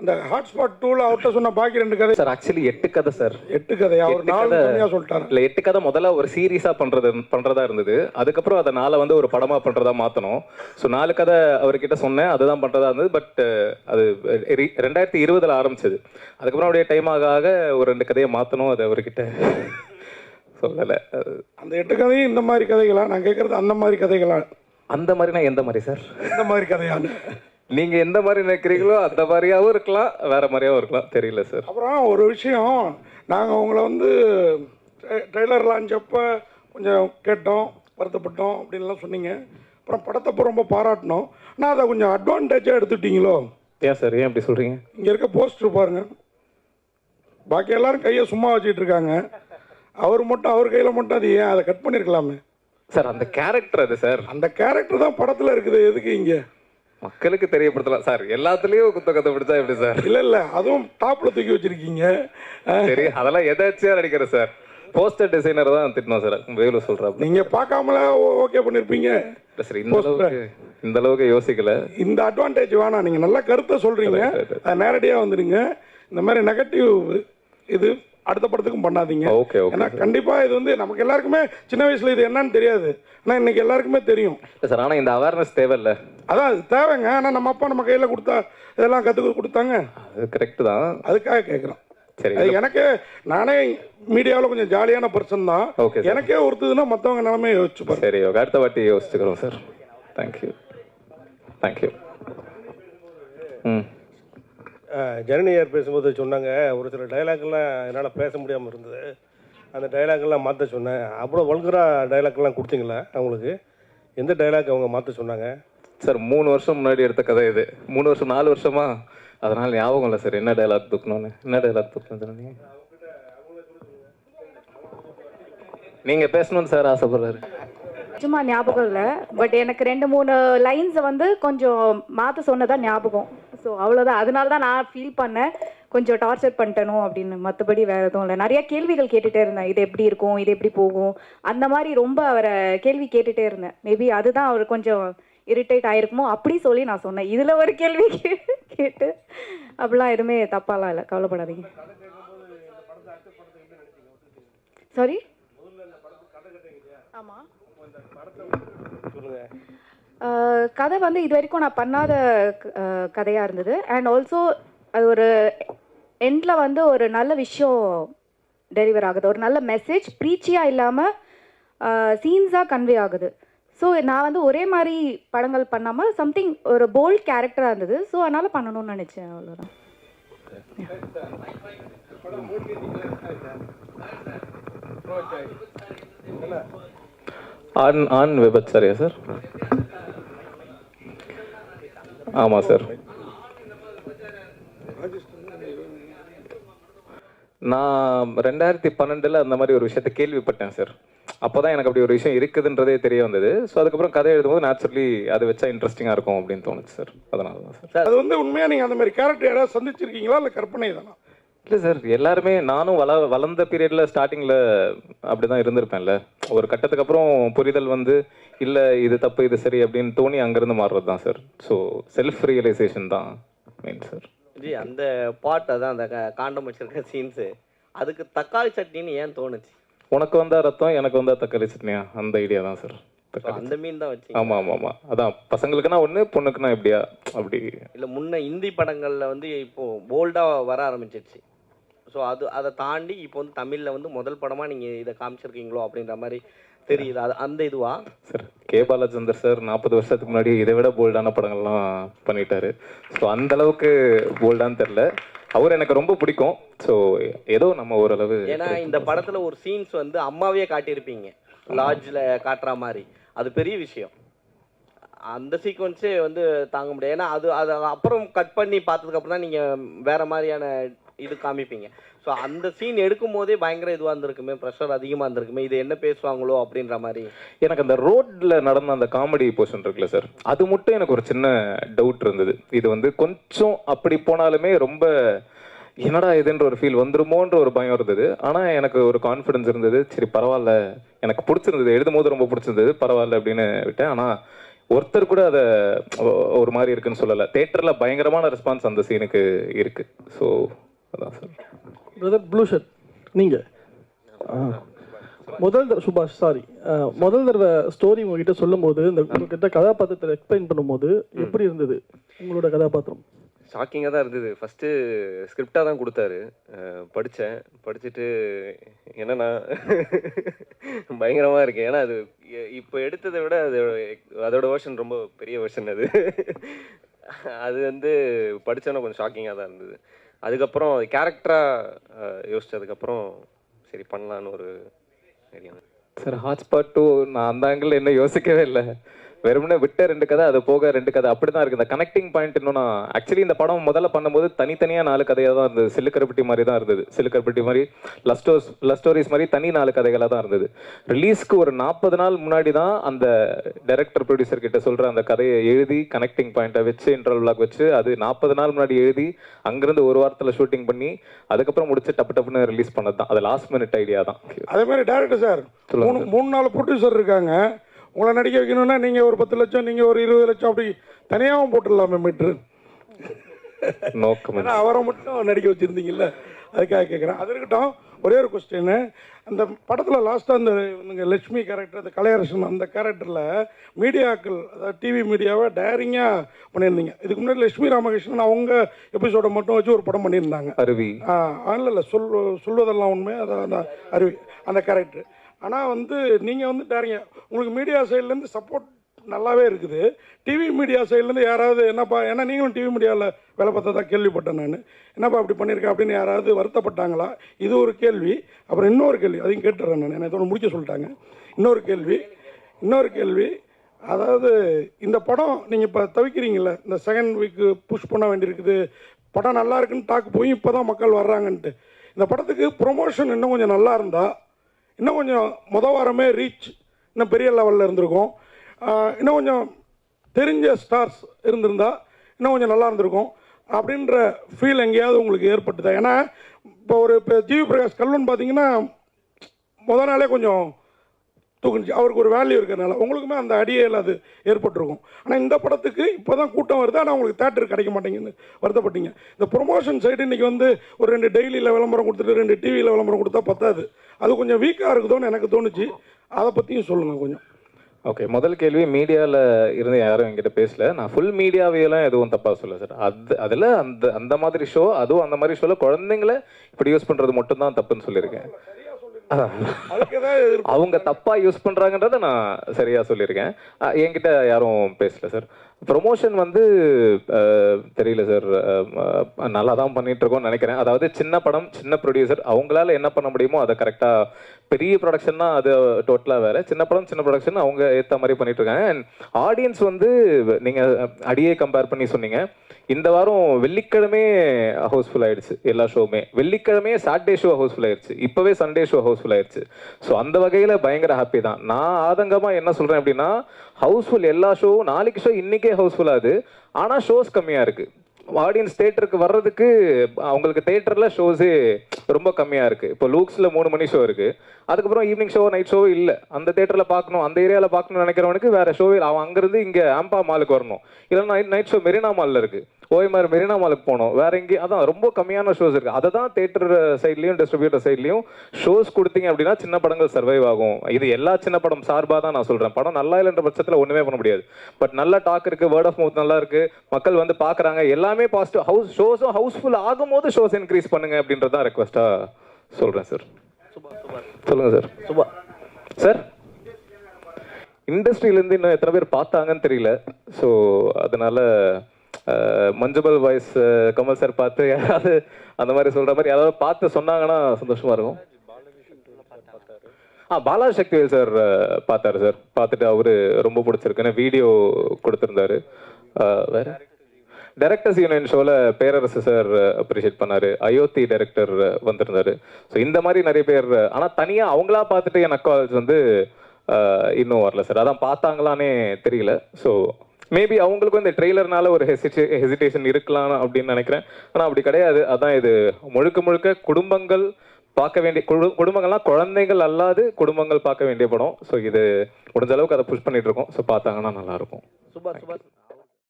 அந்த ஹாட்ஸ்பாட் டூல அவர்கிட்ட சொன்ன பாக்கி ரெண்டு கதை. சார் ஆக்சுவலி எட்டு கதை சார் எட்டு கதை. அவர் எட்டு நாலு கதை. தனியா சொல்லிட்டாரு. இல்ல எட்டு கதை முதல்ல ஒரு சீரியஸா பண்றது பண்றதா இருந்தது. அதுக்கப்புறம் அதை நாளை வந்து ஒரு படமா பண்றதா மாத்தணும். ஸோ நாலு கதை அவர்கிட்ட சொன்னேன். அதுதான் பண்றதா இருந்தது. பட் அது ரெண்டாயிரத்தி இருபதுல ஆரம்பிச்சது. அதுக்கப்புறம் அப்படியே டைம் ஆக ஆக ஒரு ரெண்டு கதையை மாத்தணும். அது அவர்கிட்ட சொல்லலை. அந்த எட்டு கதையும் இந்த மாதிரி கதைகளா? நான் கேட்கறது அந்த மாதிரி கதைகளா? அந்த மாதிரினா எந்த மாதிரி சார் இந்த மாதிரி கதையான்னு நீங்க எந்த மாதிரி நினைக்கிறீங்களோ அந்த மாதிரியாவும் இருக்கலாம் வேற மாதிரியாவும் இருக்கலாம். தெரியல சார் அப்புறம் ஒரு விஷயம் நாங்கள் உங்களை வந்து ட்ரெய்லர் லான்ச் அப்போ கொஞ்சம் கேட்டோம் வருத்தப்பட்டோம் அப்படின்லாம் சொன்னீங்க. அப்புறம் படத்தை அப்போ ரொம்ப பாராட்டினோம். ஆனால் அதை கொஞ்சம் அட்வான்டேஜாக எடுத்துட்டீங்களோ? ஏன் சார் ஏன் அப்படி சொல்றீங்க? இங்கே இருக்க போஸ்டர் பாருங்க. பாக்கி எல்லாரும் கையை சும்மா வச்சுட்டு இருக்காங்க. அவர் மட்டும் அவர் கையில் மட்டும் அது ஏன் அதை கட் பண்ணியிருக்கலாமே சார் அந்த கேரக்டர் அது சார் அந்த கேரக்டர் தான் படத்தில் இருக்குது. எதுக்கு இங்கே? மக்களுக்கு தெரியப்படுத்தலாம். சார் எல்லாத்துலயும் குத்த கத்த பிடிச்சா எப்படி சார்? இல்லை இல்லை அதுவும் டாப்பில் தூக்கி வச்சிருக்கீங்க. சரி அதெல்லாம் எதாச்சியா நடிக்கிறேன் சார்? போஸ்டர் டிசைனர் தான் திட்டணும் சார் வேலு சொல்றாப்ல. நீங்க பார்க்காமல ஓகே பண்ணிருப்பீங்க. இல்ல சார் இந்த அளவுக்கு இந்த அளவுக்கு யோசிக்கல. இந்த அட்வான்டேஜ் வேணாம் நீங்க நல்ல கருத்தை சொல்றீங்க. அது நேரடியா வந்துடுங்க. இந்த மாதிரி நெகட்டிவ் இது அடுத்த படத்துக்கும் பண்ணாதீங்க. ஓகே ஏன்னா கண்டிப்பா இது வந்து நமக்கு எல்லாருக்குமே சின்ன வயசுல இது என்னன்னு தெரியாது. ஆனா இன்னைக்கு எல்லாருக்குமே தெரியும். சார் ஆனா இந்த அவேர்னஸ் தேவையில்ல. அதான் அது தேவைங்க. ஆனா நம்ம அப்பா நம்ம கையில கொடுத்தா இதெல்லாம் கத்துக்க கொடுத்தாங்க. அது கரெக்ட் தான். அதுக்காக கேட்குறோம் சரி எனக்கு நானே மீடியாவில் கொஞ்சம் ஜாலியான பர்சன் தான். ஓகே எனக்கே ஒருத்ததுன்னா மற்றவங்க நிலமையை யோசிச்சு பாருங்க. சரி ஓகே அடுத்த வாட்டி யோசிச்சுக்கிறோம் சார். தேங்க்யூ தேங்க்யூ ம். ஜனனியார் பேசும்போது சொன்னாங்க ஒரு சில டைலாக்லாம் என்னால் பேச முடியாமல் இருந்தது. அந்த டைலாக்லாம் மாற்ற சொன்னேன். அவ்வளோ வல்கராக டைலாக்லாம் கொடுத்தீங்களா அவங்களுக்கு? எந்த டைலாக் அவங்க மாற்ற சொன்னாங்க? சார் மூணு வருஷம் முன்னாடி எடுத்த கதை இது. மூணு வருஷம் நாலு வருஷமா? அதனால ஞாபகம் இல்லை சார் என்ன டைலாக் தூக்கணும்னு என்ன டைலாக் தூக்கணும் சொன்னீங்க நீங்க பேசணும்னு சார் ஆசைப்படுறாரு. சும்மா ஞாபகம் இல்லை பட் எனக்கு ரெண்டு மூணு லைன்ஸை வந்து கொஞ்சம் மாற்ற சொன்னதா ஞாபகம். ஸோ அவ்வளோதான் அதனால தான் நான் ஃபீல் பண்ணேன் கொஞ்சம் டார்ச்சர் பண்ணிட்டனோ அப்படின்னு. மற்றபடி வேறு எதுவும் இல்லை. நிறைய கேள்விகள் கேட்டுகிட்டே இருந்தேன். இது எப்படி இருக்கும்? இது எப்படி போகும்? அந்த மாதிரி ரொம்ப அவரை கேள்வி கேட்டுகிட்டே இருந்தேன். மேபி அதுதான் அவர் கொஞ்சம் இரிட்டேட் ஆயிருக்குமோ அப்படி சொல்லி நான் சொன்னேன். இதில் ஒரு கேள்வி கேட்டு அப்படிலாம் எதுவுமே தப்பாலாம் இல்லை. கவலைப்படாதீங்க. சாரி ஆமாம் கதை வந்து இது வரைக்கும் நான் பண்ணாத கதையாக இருந்தது. அண்ட் ஆல்சோ அது ஒரு எண்டில் வந்து ஒரு நல்ல விஷயம் டெலிவர் ஆகுது. ஒரு நல்ல மெசேஜ் ப்ரீச்சியாக இல்லாமல் சீன்ஸாக கன்வே ஆகுது. ஸோ நான் வந்து ஒரே மாதிரி படங்கள் பண்ணாமல் சம்திங் ஒரு போல்ட் கேரக்டராக இருந்தது. ஸோ அதனால் பண்ணணும்னு நினச்சேன். அவ்வளோதான் ஆண் ஆண் விபச்சாரியா சார் ஆமாம் சார். நான் ரெண்டாயிரத்தி பன்னெண்டில் அந்த மாதிரி ஒரு விஷயத்த கேள்விப்பட்டேன் சார். அப்போ தான் எனக்கு அப்படி ஒரு விஷயம் இருக்குதுன்றதே தெரிய வந்தது. ஸோ அதுக்கப்புறம் கதை எழுதும்போது நேச்சுரலி அதை வச்சா இன்ட்ரெஸ்டிங்காக இருக்கும் அப்படின்னு தோணுச்சு சார். அதனால தான் சார் அது வந்து உண்மையாக நீங்கள் அந்த மாதிரி கேரக்டர் யாராவது சந்திச்சிருக்கீங்களா? இல்லை கற்பனை தானா? இல்லை சார் எல்லாருமே நானும் வள வளர்ந்த பீரியடில் ஸ்டார்டிங்கில் அப்படி தான் இருந்திருப்பேன்ல. ஒரு கட்டத்துக்கு அப்புறம் புரிதல் வந்து இல்லை இது தப்பு இது சரி அப்படின்னு தோணி அங்கேருந்து மாறுறது தான் சார். ஸோ செல்ஃப் ரியலைசேஷன் தான் மெயின் சார். ஜி அந்த பாட் அதான் அந்த காண்டம் வச்சிருக்க சீன்ஸு அதுக்கு தக்காளி சட்னின்னு ஏன் தோணுச்சு? உனக்கு வந்தா ரத்தம் எனக்கு வந்தா தக்காளி சட்னியா? அந்த ஐடியா தான் சார். அந்த மீன் தான் வச்சு ஆமாம் ஆமாம் ஆமாம் அதான் பசங்களுக்குன்னா ஒன்று பொண்ணுக்குன்னா எப்படியா அப்படி. இல்லை முன்ன இந்தி படங்கள்ல வந்து இப்போ போல்டா வர ஆரம்பிச்சிருச்சு. ஸோ அது அதை தாண்டி இப்போ வந்து தமிழ்ல வந்து முதல் படமா நீங்க இதை காமிச்சிருக்கீங்களோ அப்படின்ற மாதிரி தெரியுது. அது அந்த இதுவா? Sir K. பாலச்சந்தர் சார் நாற்பது வருஷத்துக்கு முன்னாடி இதை விட போல்டான படங்கள்லாம் பண்ணிட்டாரு. ஸோ அந்த அளவுக்கு போல்டான்னு தெரில அவர் எனக்கு ரொம்ப பிடிக்கும். ஸோ ஏதோ நம்ம ஓரளவு ஏன்னா இந்த படத்துல ஒரு சீன்ஸ் வந்து அம்மாவே காட்டியிருப்பீங்க. லாட்ஜில் காட்டுற மாதிரி. அது பெரிய விஷயம். அந்த சீக்வன்ஸே வந்து தாங்க முடியாது. ஏன்னா அது அது அப்புறம் கட் பண்ணி பார்த்ததுக்கு அப்புறம் தான் நீங்கள் வேற மாதிரியான இது காமிப்பீங்க. ஸோ அந்த சீன் எடுக்கும் போதே பயங்கர இதுவாக இருந்திருக்குமே ப்ரெஷர் அதிகமாக இருந்திருக்குமே இது என்ன பேசுவாங்களோ அப்படின்ற மாதிரி. எனக்கு அந்த ரோட்டில் நடந்த அந்த காமெடி போர்ஷன் இருக்குல்ல சார் அது மட்டும் எனக்கு ஒரு சின்ன டவுட் இருந்தது. இது வந்து கொஞ்சம் அப்படி போனாலுமே ரொம்ப என்னடா இதுன்ற ஒரு ஃபீல் வந்துருமோன்ற ஒரு பயம் இருந்தது. ஆனால் எனக்கு ஒரு கான்ஃபிடன்ஸ் இருந்தது. சரி பரவாயில்ல. எனக்கு பிடிச்சிருந்தது. எழுதும் போது ரொம்ப பிடிச்சிருந்தது. பரவாயில்ல அப்படின்னு விட்டேன். ஆனால் ஒருத்தர் கூட அதை ஒரு மாதிரி இருக்குன்னு சொல்லலை. தேட்டரில் பயங்கரமான ரெஸ்பான்ஸ் அந்த சீனுக்கு இருக்குது ஸோ அதான் சார் பிரதர் ப்ளூ ஷர்ட் நீங்கள் முதல் தடவை சுபாஷ் சாரி முதல் தடவை ஸ்டோரி உங்ககிட்ட சொல்லும்போது இந்த உங்ககிட்ட கதாபாத்திரத்தை எக்ஸ்பிளைன் பண்ணும்போது எப்படி இருந்தது? உங்களோட கதாபாத்திரம். ஷாக்கிங்காக தான் இருந்தது. ஃபஸ்ட்டு ஸ்கிரிப்டாக தான் கொடுத்தாரு. படித்தேன் படிச்சுட்டு என்னன்னா பயங்கரமாக இருக்கு ஏன்னா அது இப்போ எடுத்ததை விட அது அதோட வேர்ஷன் ரொம்ப பெரிய வேர்ஷன் அது. அது வந்து படித்தோன்னா கொஞ்சம் ஷாக்கிங்காக தான் இருந்தது. அதுக்கப்புறம் கேரக்டராக யோசித்ததுக்கப்புறம் சரி பண்ணலான்னு ஒரு ஐடியா சார் ஹாட்ஸ்பாட் டூ நான் அந்த ஆங்கிள் என்ன யோசிக்கவே இல்லை. வெறுமனே விட்ட ரெண்டு கதை அது போக ரெண்டு கதை. அப்படி தான் இருக்குது. இந்த கனெக்டிங் பாயிண்ட் இன்னும் ஆக்சுவலி இந்த படம் முதல்ல பண்ணும்போது தனித்தனியாக நாலு கதையாக தான் இருந்தது. சிலுக்கரப்பட்டி மாதிரி தான் இருந்தது. சிலுக்கரப்பட்டி மாதிரி லவ் ஸ்டோர்ஸ் லவ் ஸ்டோரிஸ் மாதிரி தனி நாலு கதைகளாக தான் இருந்தது. ரிலீஸ்க்கு ஒரு நாற்பது நாள் முன்னாடி தான் அந்த டைரக்டர் ப்ரொடியூசர் கிட்ட சொல்கிற அந்த கதையை எழுதி கனெக்டிங் பாயிண்ட்டை வச்சு இன்டர்வல் பிளாக் வச்சு அது நாற்பது நாள் முன்னாடி எழுதி அங்கேருந்து ஒரு வாரத்தில் ஷூட்டிங் பண்ணி அதுக்கப்புறம் முடிச்சு டப்பு டப்புன்னு ரிலீஸ் பண்ணது தான் அது லாஸ்ட் மினிட் ஐடியா தான். அதே மாதிரி டேரக்டர் சார் மூணு நாலு ப்ரொடியூசர் இருக்காங்க. உங்களை நடிக்க வைக்கணும்னா நீங்கள் ஒரு பத்து லட்சம் நீங்கள் ஒரு இருபது லட்சம் அப்படி தனியாகவும் போட்டுடலாமே மீட்ரு நோ கமெண்ட் ஏன்னா அவரை மட்டும் நடிக்க வச்சுருந்தீங்கல்ல அதுக்காக கேட்குறேன் அது இருக்கட்டும் ஒரே ஒரு கொஸ்டின் அந்த படத்தில் லாஸ்ட்டாக அந்த இவங்க லட்சுமி கேரக்டர் அந்த கலையரசன் அந்த கேரக்டரில் மீடியாக்கள் அதாவது டிவி மீடியாவை டேரிங்காக பண்ணியிருந்தீங்க. இதுக்கு முன்னாடி லட்சுமி ராமகிருஷ்ணன் அவங்க எபிசோடை மட்டும் வச்சு ஒரு படம் பண்ணியிருந்தாங்க. அருவி. இல்லை இல்லை சொல் சொல்வதெல்லாம் உண்மை அதான் அந்த அருவி அந்த கேரக்டர் ஆனால் வந்து நீங்கள் வந்து டேரிங்க உங்களுக்கு மீடியா சைட்லேருந்து சப்போர்ட் நல்லாவே இருக்குது. டிவி மீடியா சைட்லேருந்து யாராவது என்னப்பா ஏன்னா நீங்களும் டிவி மீடியாவில் வேலை பார்த்ததா கேள்விப்பட்டேன் நான். என்னப்பா அப்படி பண்ணியிருக்கேன் அப்படின்னு யாராவது வருத்தப்பட்டாங்களா? இது ஒரு கேள்வி. அப்புறம் இன்னொரு கேள்வி அதையும் கேட்டுறேன் நான். என்னை இதோட முடிக்க சொல்லிட்டாங்க. இன்னொரு கேள்வி இன்னொரு கேள்வி. அதாவது இந்த படம் நீங்கள் இப்போ தவிக்கிறீங்களே இந்த செகண்ட் வீக்கு புஷ் பண்ண வேண்டியிருக்குது. படம் நல்லா இருக்குன்னு டாக்கு போய் இப்போ தான் மக்கள் வர்றாங்கன்ட்டு. இந்த படத்துக்கு ப்ரொமோஷன் இன்னும் கொஞ்சம் நல்லா இருந்தால் இன்னும் கொஞ்சம் முத வாரமே ரீச் இன்னும் பெரிய லெவலில் இருந்திருக்கும். இன்னும் கொஞ்சம் தெரிஞ்ச ஸ்டார்ஸ் இருந்திருந்தா இன்னும் கொஞ்சம் நல்லா இருந்திருக்கும். அப்படின்ற ஃபீல் எங்கேயாவது உங்களுக்கு ஏற்பட்டுதா? ஏன்னா இப்போ ஒரு இப்போ ஜிவி பிரகாஷ் கல்லுன்னு பார்த்தீங்கன்னா முத நாளே கொஞ்சம் தூக்குனுச்சு அவருக்கு ஒரு வேல்யூ இருக்கிறனால உங்களுக்குமே அந்த அடியில் அது ஏற்பட்டிருக்கும். ஆனால் இந்த படத்துக்கு இப்போ தான் கூட்டம் வருது. ஆனால் உங்களுக்கு தேட்டர் கிடைக்க மாட்டேங்குன்னு வருத்தப்பட்டீங்க. இந்த ப்ரொமோஷன் சைடு இன்றைக்கி வந்து ஒரு ரெண்டு டெய்லியில் விளம்பரம் கொடுத்துட்டு ரெண்டு டிவியில் விளம்பரம் கொடுத்தா பத்தாது. அது கொஞ்சம் வீக்காக இருக்குதோன்னு எனக்கு தோணுச்சு. அதை பற்றியும் சொல்லுங்கள் கொஞ்சம். ஓகே முதல் கேள்வி மீடியாவில் இருந்து யாரும் என்கிட்ட பேசல. நான் ஃபுல் மீடியாவையெல்லாம் எதுவும் தப்பாக சொல்ல சார் அது அதில் அந்த அந்த மாதிரி ஷோ அதுவும் அந்த மாதிரி ஷோவில் குழந்தைங்கள இப்படி யூஸ் பண்ணுறது மட்டும்தான் தப்புன்னு சொல்லியிருக்கேன். அவங்க தப்பா யூஸ் பண்றாங்கன்றத நான் சரியா சொல்லியிருக்கேன். என்கிட்ட யாரும் பேசல சார் ப்ரொமோஷன் வந்து தெரியல சார் நல்லா தான் பண்ணிட்டு இருக்கோம்னு நினைக்கிறேன். அதாவது சின்ன படம் சின்ன ப்ரொடியூசர் அவங்களால என்ன பண்ண முடியுமோ அதை கரெக்டாக பெரிய ப்ரொடக்ஷன்னா அது டோட்டலாக வேற. சின்ன படம் சின்ன ப்ரொடக்ஷன் அவங்க ஏற்ற மாதிரி பண்ணிட்டு இருக்காங்க அண்ட் ஆடியன்ஸ் வந்து நீங்கள் அடியே கம்பேர் பண்ணி சொன்னீங்க. இந்த வாரம் வெள்ளிக்கிழமே ஹவுஸ்ஃபுல் ஆயிடுச்சு எல்லா ஷோவுமே வெள்ளிக்கிழமையே சாட்டர்டே ஷோ ஹவுஸ்ஃபுல் ஆயிடுச்சு. இப்போவே சண்டே ஷோ ஹவுஸ்ஃபுல் ஆயிடுச்சு. ஸோ அந்த வகையில் பயங்கர ஹாப்பி தான். நான் ஆதங்கமாக என்ன சொல்கிறேன் அப்படின்னா ஹவுஸ்ஃபுல் எல்லா ஷோவும் நாளைக்கு ஷோ இன்னைக்கே ஓகே ஹவுஸ்ஃபுல்லாக அது. ஆனால் ஷோஸ் கம்மியாக இருக்கு. ஆடியன்ஸ் தேட்டருக்கு வர்றதுக்கு அவங்களுக்கு தேட்டரில் ஷோஸே ரொம்ப கம்மியாக இருக்குது இப்போ லூக்ஸில் மூணு மணி ஷோ இருக்குது அதுக்கப்புறம் ஈவினிங் ஷோ நைட் ஷோ இல்லை. அந்த தேட்டரில் பார்க்கணும் அந்த ஏரியாவில் பார்க்கணும்னு நினைக்கிறவனுக்கு வேற ஷோவே அவன் அங்கேருந்து இங்கே ஆம்பா மாலுக்கு வரணும். இல்லைன்னா நைட் நைட் ஷோ மெரினா மாலில் இருக்குது ஓய்மார் மெரினா மாலுக்கு போகணும் வேற எங்கேயும் அதான் ரொம்ப கம்மியான ஷோஸ் இருக்குது அதை தான் தேட்டர் சைட்லேயும் டிஸ்ட்ரிபியூட்டர் சைட்லேயும் ஷோஸ் கொடுத்தீங்க அப்படின்னா சின்ன படங்கள் சர்வைவ் ஆகும். இது எல்லா சின்ன படம் சார்பாக தான் நான் சொல்கிறேன் படம் நல்லா இல்லைன்ற பட்சத்தில் ஒன்றுமே பண்ண முடியாது. பட் நல்ல டாக் இருக்குது வேர்ட் ஆஃப் மவுத் நல்லா இருக்குது மக்கள் வந்து பார்க்குறாங்க. எல்லாமே பாசிட்டிவ் ஹவுஸ் ஷோஸும் ஹவுஸ்ஃபுல் ஆகும்போது ஷோஸ் இன்க்ரீஸ் பண்ணுங்க அப்படின்றது தான் ரெக்வஸ்ட்டாக சொல்கிறேன் சார் சொல்லுங்கள் சார் சுபா. சார் இண்டஸ்ட்ரியிலேருந்து இன்னும் எத்தனை பேர் பார்த்தாங்கன்னு தெரியல. ஸோ அதனால மஞ்சபல் வாய்ஸ் கமல் சார் பார்த்து யாராவது அந்த மாதிரி சொல்ற மாதிரி யாராவது பார்த்து சொன்னாங்கன்னா சந்தோஷமா இருக்கும். ஆ பாலாஜி சக்திவேல் சார் பார்த்தாரு சார் பார்த்துட்டு அவரு ரொம்ப பிடிச்சிருக்குன்னு வீடியோ கொடுத்துருந்தாரு. வேற? டைரக்டர்ஸ் யூனியன் ஷோவில் பேரரசு சார் அப்ரிஷியேட் பண்ணார். அயோத்தி டைரக்டர் வந்திருந்தாரு. ஸோ இந்த மாதிரி நிறைய பேர் ஆனால் தனியாக அவங்களா பார்த்துட்டு என் கால்ஸ் வந்து இன்னும் வரல சார் அதான் பார்த்தாங்களானே தெரியல. ஸோ மேபி அவங்களுக்கும் இந்த ட்ரெய்லர்னால ஒரு ஹெசிடே ஹெசிடேஷன் இருக்கலாம் அப்படின்னு நினைக்கிறேன். ஆனால் அப்படி கிடையாது. அதான் இது. முழுக்க முழுக்க குடும்பங்கள் பார்க்க வேண்டிய குடு குடும்பங்கள்லாம் குழந்தைகள் அல்லாது குடும்பங்கள் பார்க்க வேண்டிய படம். ஸோ இது முடிஞ்ச அளவுக்கு அதை புஷ் பண்ணிட்டு இருக்கோம். ஸோ பார்த்தாங்கன்னா நல்லா இருக்கும். சுபா